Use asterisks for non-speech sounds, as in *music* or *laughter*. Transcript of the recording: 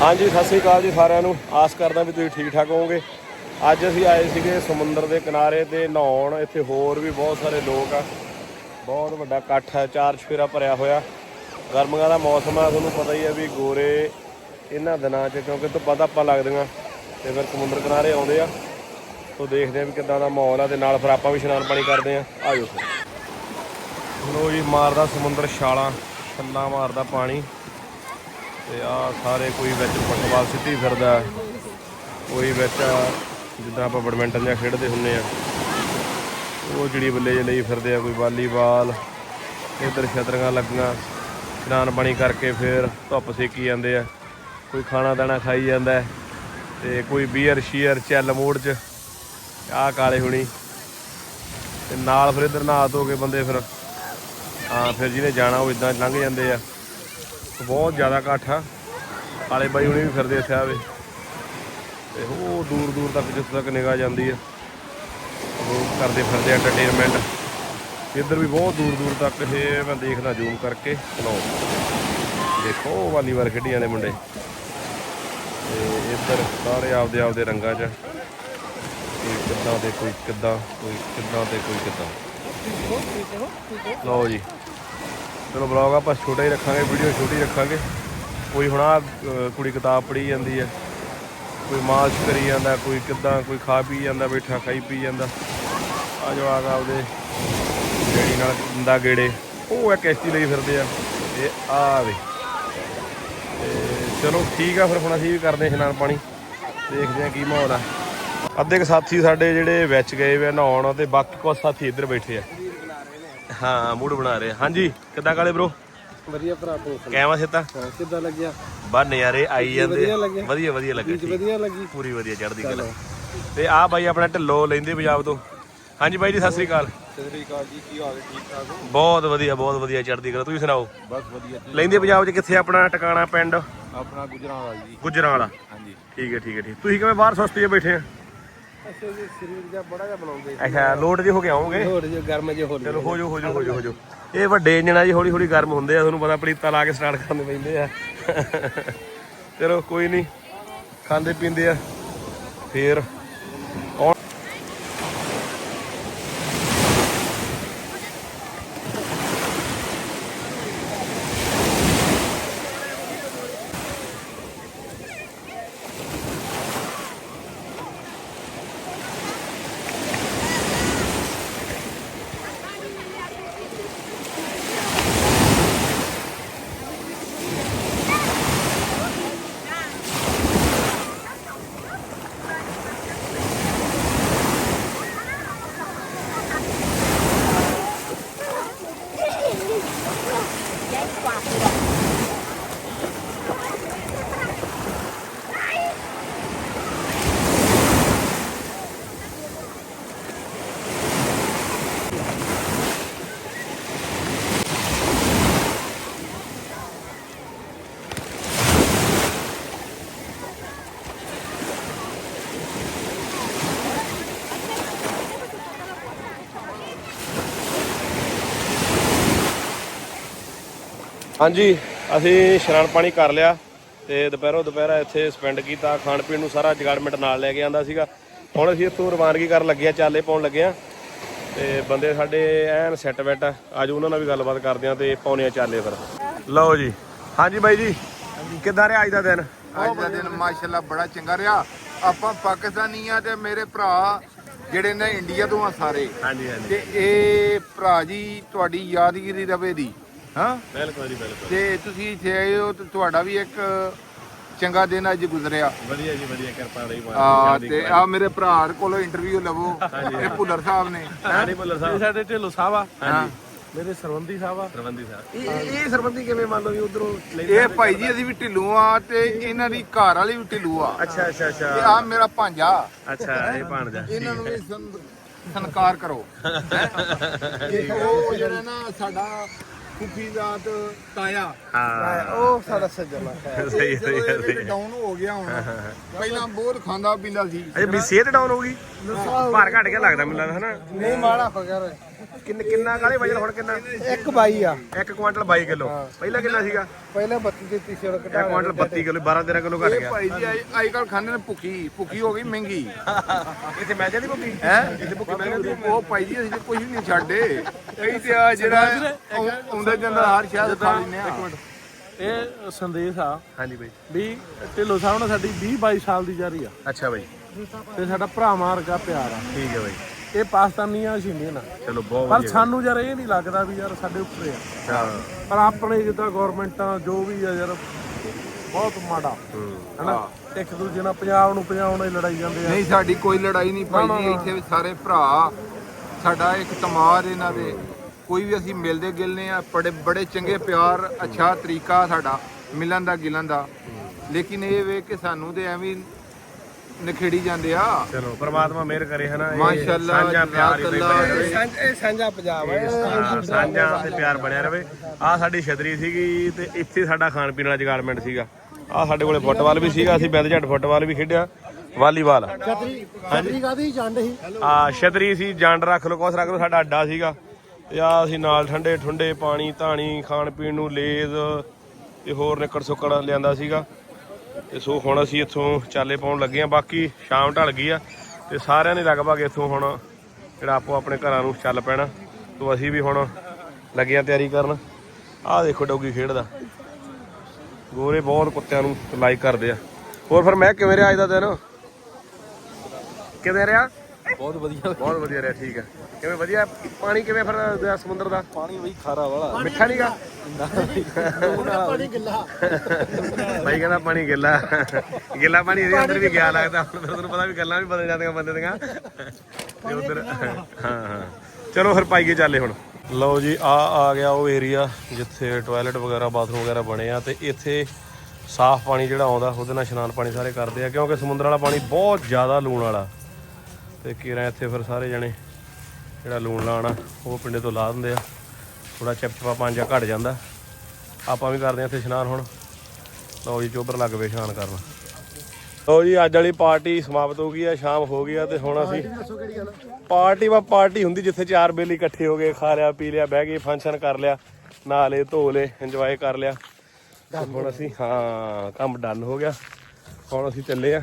ਹਾਂਜੀ, ਸਤਿ ਸ੍ਰੀ ਅਕਾਲ ਜੀ ਸਾਰਿਆਂ ਨੂੰ। ਆਸ ਕਰਦਾ ਵੀ ਤੁਸੀਂ ਠੀਕ ਠਾਕ ਹੋਵੋਗੇ। ਅੱਜ ਅਸੀਂ ਆਏ ਸੀਗੇ ਸਮੁੰਦਰ ਦੇ ਕਿਨਾਰੇ ਤੇ ਨਹਾਉਣ। ਇੱਥੇ ਹੋਰ ਵੀ ਬਹੁਤ ਸਾਰੇ ਲੋਕ ਆ। ਬਹੁਤ ਵੱਡਾ ਇਕੱਠ ਹੈ ਚਾਰ ਚਫੇਰਾ ਭਰਿਆ ਹੋਇਆ। ਗਰਮੀਆਂ ਦਾ ਮੌਸਮ ਆ, ਤੁਹਾਨੂੰ ਪਤਾ ਹੀ ਹੈ ਵੀ ਗੋਰੇ ਇਹਨਾਂ ਦਿਨਾਂ 'ਚ, ਕਿਉਂਕਿ ਧੁੱਪਾਂ ਧੱਪਾਂ ਲੱਗਦੀਆਂ ਤੇ ਫਿਰ ਸਮੁੰਦਰ ਕਿਨਾਰੇ ਆਉਂਦੇ ਆ। ਸੋ ਦੇਖਦੇ ਆ ਵੀ ਕਿੱਦਾਂ ਦਾ ਮਾਹੌਲ ਆ ਤੇ ਨਾਲ ਫਿਰ ਆਪਾਂ ਵੀ ਇਸ਼ਨਾਨ ਪਾਣੀ ਕਰਦੇ ਆ। ਆਜੋ ਲੋ ਜੀ, ਮਾਰਦਾ ਸਮੁੰਦਰ ਛਾਲਾਂ ਛੱਲਾਂ ਮਾਰਦਾ ਪਾਣੀ। ਤੇ ਆ ਸਾਰੇ ਕੋਈ ਵਿੱਚ ਫੁੱਟਬਾਲ ਸਿੱਧੀ ਫਿਰਦਾ ਕੋਈ ਵਿੱਚ ਜਿੱਦਾਂ ਆਪਾਂ ਬੈਡਮਿੰਟਨ ਜਾਂ ਖੇਡਦੇ ਹੁੰਨੇ ਆ ਉਹ ਜਿਹੜੀ ਬੱਲੇ ਜਿਹੇ ਲਈ ਫਿਰਦੇ ਆ ਕੋਈ ਵਾਲੀਬਾਲ ਇੱਧਰ ਛਤਰੀਆਂ ਲੱਗੀਆਂ ਇਸ਼ਨਾਨ ਪਾਣੀ ਕਰਕੇ ਫਿਰ ਧੁੱਪ ਸੇਕੀ ਜਾਂਦੇ ਆ। ਕੋਈ ਖਾਣਾ ਦਾਣਾ ਖਾਈ ਜਾਂਦਾ ਹੈ, ਤੇ ਕੋਈ ਬੀਅਰ ਸ਼ੀਅਰ ਚੱਲ ਮੋੜ 'ਚ ਆ ਕਾਲੇ ਹੁਣੀ। ਤੇ ਨਾਲ ਫਿਰ ਇੱਧਰ ਨਹਾ ਧੋ ਕੇ ਬੰਦੇ ਫਿਰ ਹਾਂ ਫਿਰ ਜਿਹਨੇ ਜਾਣਾ ਉਹ ਇਦਾਂ ਲੰਘ ਜਾਂਦੇ ਆ। ਬਹੁਤ ਜ਼ਿਆਦਾ ਇਕੱਠ ਆ। ਕਾਲੇ ਬਾਈ ਹੁਣੇ ਵੀ ਫਿਰਦੇ ਇੱਥੇ ਆਵੇ ਤੇ ਉਹ ਦੂਰ ਦੂਰ ਤੱਕ ਜਿੱਥੇ ਤੱਕ ਨਿਗਾਹ ਜਾਂਦੀ ਆ। ਉਹ ਕਰਦੇ ਫਿਰਦੇ ਐਂਟਰਟੇਨਮੈਂਟ ਇੱਧਰ ਵੀ ਬਹੁਤ ਦੂਰ ਦੂਰ ਤੱਕ ਇਹ ਮੈਂ ਦੇਖਦਾ ਜ਼ੂਮ ਕਰਕੇ। ਲਓ। ਦੇਖੋ ਉਹ ਵਾਲੀਬਾਲ ਖੇਡੀ ਜਾਂਦੇ ਮੁੰਡੇ। ਤੇ ਇੱਧਰ ਸਾਰੇ ਆਪਦੇ ਆਪਦੇ ਰੰਗਾਂ 'ਚ ਕੋਈ ਕਿੱਦਾਂ ਤੇ ਕੋਈ ਕਿੱਦਾਂ ਕੋਈ ਕਿੱਦਾਂ ਤੇ ਕੋਈ ਕਿੱਦਾਂ। ਲਓ ਜੀ। ਚਲੋ ਬਲੌਗ ਆਪਾਂ ਛੋਟਾ ਹੀ ਰੱਖਾਂਗੇ ਵੀਡੀਓ ਛੋਟੀ ਰੱਖਾਂਗੇ। ਕੋਈ ਹੁਣ ਆਹ, ਕੁੜੀ ਕਿਤਾਬ ਪੜ੍ਹੀ ਜਾਂਦੀ ਹੈ ਕੋਈ ਮਾਲਸ਼ ਕਰੀ ਜਾਂਦਾ ਕੋਈ ਕਿੱਦਾਂ ਕੋਈ ਖਾ ਪੀ ਜਾਂਦਾ ਬੈਠਾ ਖਾਈ ਪੀ ਜਾਂਦਾ। ਆ ਜਵਾਕ ਆਪਦੇ ਜਿਹੜੀ ਨਾਲ ਦੰਦਾ ਗੇੜੇ। ਉਹ ਇੱਕ ਕਿਸ਼ਤੀ ਲਈ ਫਿਰਦੇ ਆ। ਤੇ ਆ ਵੇ। ਚਲੋ ਠੀਕ ਆ ਫਿਰ ਹੁਣ ਅਸੀਂ ਵੀ ਕਰਦੇ ਹਾਂ ਇਸ਼ਨਾਨ ਪਾਣੀ। ਦੇਖਦੇ ਆ ਕੀ ਮਾਹੌਲ ਆ। ਅੱਧੇ ਕੁ ਸਾਥੀ ਸਾਡੇ ਜਿਹੜੇ ਵਿੱਚ ਗਏ ਵੇ ਨਹਾਉਣ ਤੇ ਬਾਕੀ ਕੁਝ ਸਾਥੀ ਇੱਧਰ ਬੈਠੇ ਆ। ਹਾਂ ਮੂਡ ਬਣਾ ਰਹੇ। ਹਾਂਜੀ ਕਿੱਦਾਂ ਕਾਲੇ ਬ్రో ਵਧੀਆ ਭਰਾ ਤੂੰ ਕਹਿਵਾ ਸਿੱਤਾ ਕਿੱਦਾਂ ਲੱਗਿਆ? ਬਾ ਨਜ਼ਾਰੇ ਆਈ ਜਾਂਦੇ ਵਧੀਆ? ਵਧੀਆ ਠੀਕ। ਵਧੀਆ ਲੱਗੀ? ਪੂਰੀ ਵਧੀਆ ਚੜ੍ਹਦੀ ਕਲਾ। ਤੇ ਆ ਬਾਈ ਆਪਣਾ ਢਿੱਲੋ ਲੈਂਦੇ ਪੰਜਾਬ ਤੋਂ। ਹਾਂਜੀ ਬਾਈ ਜੀ ਸਤਿ ਸ੍ਰੀ ਅਕਾਲ। ਸਤਿ ਸ੍ਰੀ ਅਕਾਲ ਜੀ ਕੀ ਹਾਲ ਹੈ? ਠੀਕ ਠਾਕ ਹੋ? ਬਹੁਤ ਵਧੀਆ ਬਹੁਤ ਵਧੀਆ ਚੜ੍ਹਦੀ ਕਲਾ। ਤੁਸੀਂ ਸੁਣਾਓ? ਬਸ ਵਧੀਆ ਲੈਂਦੇ ਪੰਜਾਬ 'ਚ ਕਿੱਥੇ ਆਪਣਾ ਟਿਕਾਣਾ ਪਿੰਡ? ਆਪਣਾ ਗੁਜਰਾਤ ਜੀ। ਗੁਜਰਾਂ ਵਾਲਾ ਹਾਂਜੀ। ਠੀਕ ਹੈ ਠੀਕ ਹੈ ਠੀਕ। ਤੁਸੀਂ ਕਿਵੇਂ ਬਾਹਰ ਸੁਸਤੀ 'ਚ ਬੈਠੇ ਆ? ਅੱਛਾ ਜੀ ਸਰੀਰ ਜਿਹਾ ਬੜਾ ਜਿਹਾ ਬਣਾਉਂਦੇ ਅੱਛਾ ਲੋਡ ਜੇ ਹੋ ਕੇ ਆਉਂਗੇ? ਹੋਰ ਜੋ ਗਰਮ ਜੇ ਹੋਰ ਚਲੋ ਹੋ ਜਾਓ ਹੋ ਜਾਓ ਹੋ ਜਾਓ ਹੋ ਜਾਓ। ਇਹ ਵੱਡੇ ਇੰਜਣ ਆ ਜੀ ਹੌਲੀ ਹੌਲੀ ਗਰਮ ਹੁੰਦੇ ਆ ਤੁਹਾਨੂੰ ਪਤਾ ਪਲੀਤਾ ਲਾ ਕੇ ਸਟਾਰਟ ਕਰਨੇ ਪੈਂਦੇ ਆ। ਚਲੋ ਕੋਈ ਨਹੀਂ। ਖਾਂਦੇ ਪੀਂਦੇ ਆ। ਫੇਰ। ਹਾਂਜੀ ਅਸੀਂ ਇਸ਼ਨਾਨ ਪਾਣੀ ਕਰ ਲਿਆ ਤੇ ਦੁਪਹਿਰੋਂ ਦੁਪਹਿਰਾ ਇੱਥੇ ਸਪੈਂਡ ਕੀਤਾ ਖਾਣ ਪੀਣ ਨੂੰ ਸਾਰਾ ਜਗਾਰਡਮੈਂਟ ਨਾਲ ਲੈ ਕੇ ਆਂਦਾ ਸੀਗਾ। ਹੁਣ ਅਸੀਂ ਇੱਥੋਂ ਰਵਾਨਗੀ ਕਰਨ ਲੱਗੇ ਆ ਚਾਲੇ ਪਾਉਣ ਲੱਗੇ ਆ। ਤੇ ਬੰਦੇ ਸਾਡੇ ਐਨ ਸੈੱਟ ਬੈਟ ਆ ਅੱਜ ਉਹਨਾਂ ਨਾਲ ਵੀ ਗੱਲਬਾਤ ਕਰਦੇ ਆ ਤੇ ਪਾਉਣੇ ਆ ਚਾਲੇ ਫਿਰ। ਲਓ ਜੀ। ਹਾਂਜੀ ਬਾਈ ਜੀ ਕਿੱਦਾਂ ਰਿਹਾ ਅੱਜ ਦਾ ਦਿਨ? ਅੱਜ ਦਾ ਦਿਨ ਮਾਸ਼ਾਅੱਲਾ ਬੜਾ ਚੰਗਾ ਰਿਹਾ। ਆਪਾਂ ਪਾਕਿਸਤਾਨੀ ਆ ਤੇ ਮੇਰੇ ਭਰਾ ਜਿਹੜੇ ਨੇ ਇੰਡੀਆ ਤੋਂ ਆ ਸਾਰੇ। ਹਾਂਜੀ ਹਾਂਜੀ। ਤੇ ਇਹ ਭਰਾ ਜੀ ਤੁਹਾਡੀ ਯਾਦਗਿਰੀ ਰਵੇ ਦੀ ਹਾਂ? ਬਿਲਕੁਲ ਜੀ ਬਿਲਕੁਲ। ਤੇ ਤੁਸੀਂ ਇੱਥੇ ਆਏ ਹੋ ਤੇ ਤੁਹਾਡਾ ਵੀ ਇੱਕ ਚੰਗਾ ਦਿਨ ਅੱਜ ਗੁਜ਼ਰਿਆ। ਵਧੀਆ ਜੀ ਵਧੀਆ ਕਿਰਪਾ ਰਹੀ ਆ ਤੇ ਆ ਮੇਰੇ ਭਰਾ ਕੋਲੋਂ ਇੰਟਰਵਿਊ ਲਵੋ। ਇਹ ਭੁੱਲਰ ਸਾਹਿਬ ਨੇ। ਹਾਂਜੀ ਭੁੱਲਰ ਸਾਹਿਬ। ਸਾਡੇ ਢਿੱਲੋਂ ਸਾਹਿਬ ਆ। ਹਾਂ। ਮੇਰੇ ਸਰਵੰਦੀ ਸਾਹਿਬ ਆ। ਸਰਬੰਧੀ ਸਾਹਿਬ। ਇਹ ਇਹ ਸਰਬੰਧੀ ਕਿਵੇਂ ਮੰਨ ਲਓ ਵੀ ਉਧਰੋਂ ਇਹ ਭਾਈ ਜੀ ਅਸੀਂ ਵੀ ਢਿੱਲੂ ਆ ਤੇ ਇਹਨਾਂ ਦੀ ਘਰ ਵਾਲੀ ਵੀ ਢਿੱਲੂ ਆ। ਅੱਛਾ ਅੱਛਾ ਅੱਛਾ। ਤੇ ਆ ਮੇਰਾ ਭਾਂਜਾ। ਅੱਛਾ ਇਹ ਭਾਣਜਾ। ਇਹਨਾਂ ਨੂੰ ਵੀ ਸਨ- ਸਨਕਾਰ ਕਰੋ? *laughs* ਉਹ ਜਿਹੜਾ ਨਾ ਸਾਡਾ ਕੁਫੀ ਦਾਤ ਤਾਇਆ। ਹਾਂ। ਉਹ ਸਾਡਾ ਸੱਜਣਾ ਸਹੀ ਸਹੀ ਹੈ, ਸਹੀ। ਡਾਊਨ ਹੋ ਗਿਆ ਹੁਣ ਪਹਿਲਾਂ ਬਹੁਤ ਖਾਂਦਾ ਪੀਂਦਾ ਸੀ। ਅਜੇ ਵੀ ਸਿਹਤ ਡਾਊਨ ਹੋ ਗਈ? ਭਾਰ ਘਟ ਗਿਆ ਲੱਗਦਾ ਮੈਨੂੰ ਲੱਗਦਾ ਹਨਾ? ਨਹੀਂ ਮਾੜਾ ਹੋ ਗਿਆ ਕਿੰਨ ਕਿੰਨਾ ਕਾਲੇ ਵਜਨ ਹੁਣ ਕਿੰਨਾ? ਇੱਕ ਬਾਈ ਆ। 1 ਕੁਆਂਟਲ 22 ਕਿਲੋ। ਪਹਿਲਾਂ ਕਿੰਨਾ ਸੀਗਾ? ਪਹਿਲਾਂ 32 ਦਿੱਤੀ ਸੀ ਹੁਣ 1 ਕੁਆਂਟਲ 32 ਕਿਲੋ 12 13 ਕਿਲੋ ਘਟ ਗਿਆ। ਭਾਈ ਜੀ ਅੱਜ ਕੱਲ ਖਾਂਦੇ ਨੇ ਭੁੱਖੀ। ਭੁੱਖੀ ਹੋ ਗਈ ਮਹਿੰਗੀ। ਇੱਥੇ ਮੈਂ ਜਾਂਦੀ ਭੁੱਕੀ ਹੈ? ਇੱਥੇ ਭੁੱਖੀ ਮਹਿੰਗੀ ਉਹ ਭਾਈ ਜੀ ਅਸੀਂ ਤਾਂ ਕੁਝ ਨਹੀਂ ਛੱਡੇ ਕਈ ਤੇ ਆ ਜਿਹੜਾ ਆਉਂਦਾ ਜਾਂਦਾ ਹਰ ਸ਼ਹਿਰ ਖਾ ਲੈਂਦੇ ਆ। ਇਹ ਸੰਦੇਸ਼ ਆ ਹਾਂਜੀ ਬਾਈ। ਵੀ ਢਿੱਲੋਂ ਸਾਹਿਬ ਨਾਲ ਸਾਡੀ 20 22 ਸਾਲ ਦੀ ਜਾਰੀ ਆ। ਅੱਛਾ ਬਾਈ। ਤੇ ਸਾਡਾ ਭਰਾ ਵਰਗਾ ਪਿਆਰ ਆ। ਠੀਕ ਹੈ ਬਾਈ। ਇਹ ਪਾਕਿਸਤਾਨੀਆਂ ਅਸੀਂ ਇੰਡੀਅਨ ਆ। ਚਲੋ ਬਹੁਤ ਪਰ ਵਧੀਆ। ਸਾਨੂੰ ਯਾਰ ਇਹ ਨਹੀਂ ਲੱਗਦਾ ਵੀ ਯਾਰ ਸਾਡੇ ਉੱਪਰ ਆ। ਹਾਂ। ਪਰ ਆਪਣੇ ਜਿੱਦਾਂ ਗਵਰਨਮੈਂਟਾਂ ਜੋ ਵੀ ਆ ਯਾਰ ਬਹੁਤ ਮਾੜਾ। ਹਨਾ? ਇੱਕ ਦੂਜੇ ਨਾਲ ਪੰਜਾਬ ਨੂੰ ਪੰਜਾਬ ਨਾਲ ਹੀ ਲੜਾਈ ਜਾਂਦੇ ਆ। ਨਹੀਂ ਸਾਡੀ ਕੋਈ ਲੜਾਈ ਨਹੀਂ ਭਾਈ ਜੀ ਇੱਥੇ ਵੀ ਸਾਰੇ ਭਰਾ ਸਾਡਾ ਇੱਕ ਤਮਾਰ ਇਹਨਾਂ ਦੇ। ਕੋਈ ਵੀ ਅਸੀਂ ਮਿਲਦੇ ਗਿਲਨੇ ਆ ਬੜੇ ਬੜੇ ਚੰਗੇ ਪਿਆਰ ਅੱਛਾ ਤਰੀਕਾ ਸਾਡਾ ਮਿਲਣ ਦਾ ਗਿਲਣ ਦਾ। ਲੇਕਿਨ ਇਹ ਵੇ ਕਿ ਸਾਨੂੰ ਤੇ ਐਵੇਂ ਹੀ ਨਖੇੜੀ ਜਾਂਦੇ ਆ। ਚਲੋ ਪ੍ਰਮਾਤਮਾ ਮਿਹਰ ਕਰੇ ਹਨਾ? ਇਹ ਮਾਸ਼ਾਅੱਲਾ, ਸਾਂਝਾ ਪਿਆਰ ਹੀ ਬਈ ਇਹ ਸਾਂਝਾ ਪੰਜਾਬ ਹਾਂ, ਸਾਂਝਾ ਤੇ ਪਿਆਰ ਬਣਿਆ ਰਵੇ ਆ ਸਾਡੀ ਛਤਰੀ ਸੀਗੀ ਤੇ ਇੱਥੇ ਸਾਡਾ ਖਾਣ ਪੀਣ ਵਾਲਾ ਜਗਾਰਮੈਂਟ ਸੀਗਾ। ਆ ਸਾਡੇ ਕੋਲੇ ਫੁੱਟਬਾਲ ਵੀ ਸੀਗਾ ਅਸੀਂ ਬੈਦ ਝੱਟ ਫੁੱਟਬਾਲ ਵੀ ਖੇਡਿਆ ਵਾਲੀਬਾਲ। ਛਤਰੀ ਕਾਦੀ ਚੰਡ ਸੀ? ਆ ਛਤਰੀ ਸੀ ਜੰਡ ਰੱਖ ਲਓ ਕੁਛ ਰੱਖ ਲਓ ਸਾਡਾ ਅੱਡਾ ਸੀਗਾ। ਤੇ ਆ ਅਸੀਂ ਨਾਲ ਠੰਡੇ ਠੰਡੇ ਪਾਣੀ ਧਾਣੀ ਖਾਣ ਪੀਣ ਨੂੰ ਲੇਜ਼ ਤੇ ਹੋਰ ਨਿੱਕੜ ਸੁੱਕੜ ਲਿਆਂਦਾ ਸੀਗਾ। ਤੇ ਸੋ ਹੁਣ ਅਸੀਂ ਇੱਥੋਂ ਚਾਲੇ ਪਾਉਣ ਲੱਗੇ ਆ ਬਾਕੀ ਸ਼ਾਮ ਢਲ ਗਈ ਆ ਤੇ ਸਾਰਿਆਂ ਨੇ ਲਗਭਗ ਇੱਥੋਂ ਹੁਣ ਜਿਹੜਾ ਆਪੋ ਆਪਣੇ ਘਰਾਂ ਨੂੰ ਚੱਲ ਪੈਣਾ। ਤੋਂ ਅਸੀਂ ਵੀ ਹੁਣ ਲੱਗੇ ਆ ਤਿਆਰੀ ਕਰਨ। ਆਹ ਦੇਖੋ ਡੌਗੀ ਖੇਡਦਾ। ਗੋਰੇ ਬਹੁਤ ਕੁੱਤਿਆਂ ਨੂੰ ਲਾਈਕ ਕਰਦੇ ਆ। ਹੋਰ ਫਿਰ ਮੈਂ ਕਿਵੇਂ ਰਿਹਾ ਅੱਜ ਦਾ ਦਿਨ? ਕਿਵੇਂ ਰਿਹਾ? ਬਹੁਤ ਵਧੀਆ। ਬਹੁਤ ਵਧੀਆ ਰਿਹਾ ਠੀਕ ਹੈ ਕਿਵੇਂ ਵਧੀਆ? ਪਾਣੀ ਕਿਵੇਂ ਫਿਰ ਸਮੁੰਦਰ ਦਾ? ਪਾਣੀ ਬਈ ਖਾਰਾ ਵਾਲਾ। ਮਿੱਠਾ ਨਹੀਂਗਾ ਪਾਣੀ ਗਿੱਲਾ। ਬਾਈ ਕਹਿੰਦਾ ਪਾਣੀ ਗਿੱਲਾ। ਗਿੱਲਾ ਪਾਣੀ ਇਹਦੇ ਅੰਦਰ ਵੀ ਗਿਆ ਲੱਗਦਾ। ਹੁਣ ਫਿਰ ਤੁਹਾਨੂੰ ਪਤਾ ਵੀ ਗੱਲਾਂ ਵੀ ਬਦਲ ਜਾਂਦੀਆਂ ਬੰਦੇ ਦੀਆਂ। ਤੇ ਉਧਰ ਹਾਂ ਹਾਂ। ਚਲੋ ਫਿਰ ਪਾਈਏ ਚੱਲੇ ਹੁਣ। ਲਓ ਜੀ ਆ ਆ ਗਿਆ ਉਹ ਏਰੀਆ ਜਿੱਥੇ ਟਾਇਲਟ ਵਗੈਰਾ ਬਾਥਰੂਮ ਵਗੈਰਾ ਬਣੇ ਆ ਤੇ ਇੱਥੇ ਸਾਫ਼ ਪਾਣੀ ਜਿਹੜਾ ਆਉਂਦਾ ਉਹਦੇ ਨਾਲ ਇਸ਼ਨਾਨ ਪਾਣੀ ਸਾਰੇ ਕਰਦੇ ਆ ਕਿਉਂਕਿ ਸਮੁੰਦਰ ਵਾਲਾ ਪਾਣੀ ਬਹੁਤ ਜ਼ਿਆਦਾ ਲੂਣ ਵਾਲਾ। ਤੇ ਕੀਰਾਂ ਇੱਥੇ ਫਿਰ ਸਾਰੇ ਜਣੇ ਜਿਹੜਾ ਲੂਣ ਲਾਣਾ ਉਹ ਪਿੰਡੇ ਤੋਂ ਲਾ ਦਿੰਦੇ ਆ। ਥੋੜਾ ਚਪਚਪਾ ਪੰਜਾ ਘਟ ਜਾਂਦਾ। ਆਪਾਂ ਵੀ ਕਰਦੇ ਆ ਇੱਥੇ ਇਸ਼ਨਾਨ ਹੁਣ। ਲਓ ਜੀ, ਚੋਬਰ ਲੱਗ ਪਏ ਇਸ਼ਨਾਨ ਕਰਨ। ਲਓ ਜੀ, ਅੱਜ ਵਾਲੀ ਪਾਰਟੀ ਸਮਾਪਤ ਹੋ ਗਈ ਆ, ਸ਼ਾਮ ਹੋ ਗਈ ਆ ਤੇ ਹੁਣ ਅਸੀਂ ਪਾਰਟੀ ਵਾ ਪਾਰਟੀ ਹੁੰਦੀ ਜਿੱਥੇ ਚਾਰ ਬੇਲੀ ਇਕੱਠੇ ਹੋ ਗਏ, ਖਾ ਲਿਆ, ਪੀ ਲਿਆ, ਬਹਿ ਗਏ, ਫੰਕਸ਼ਨ ਕਰ ਲਿਆ, ਨਹਾ ਲਏ, ਧੋ ਲਏ ਇੰਜੋਏ ਕਰ ਲਿਆ। ਹੁਣ ਅਸੀਂ, ਹਾਂ, ਕੰਮ ਡਨ ਹੋ ਗਿਆ। ਹੁਣ ਅਸੀਂ ਚੱਲੇ ਆ।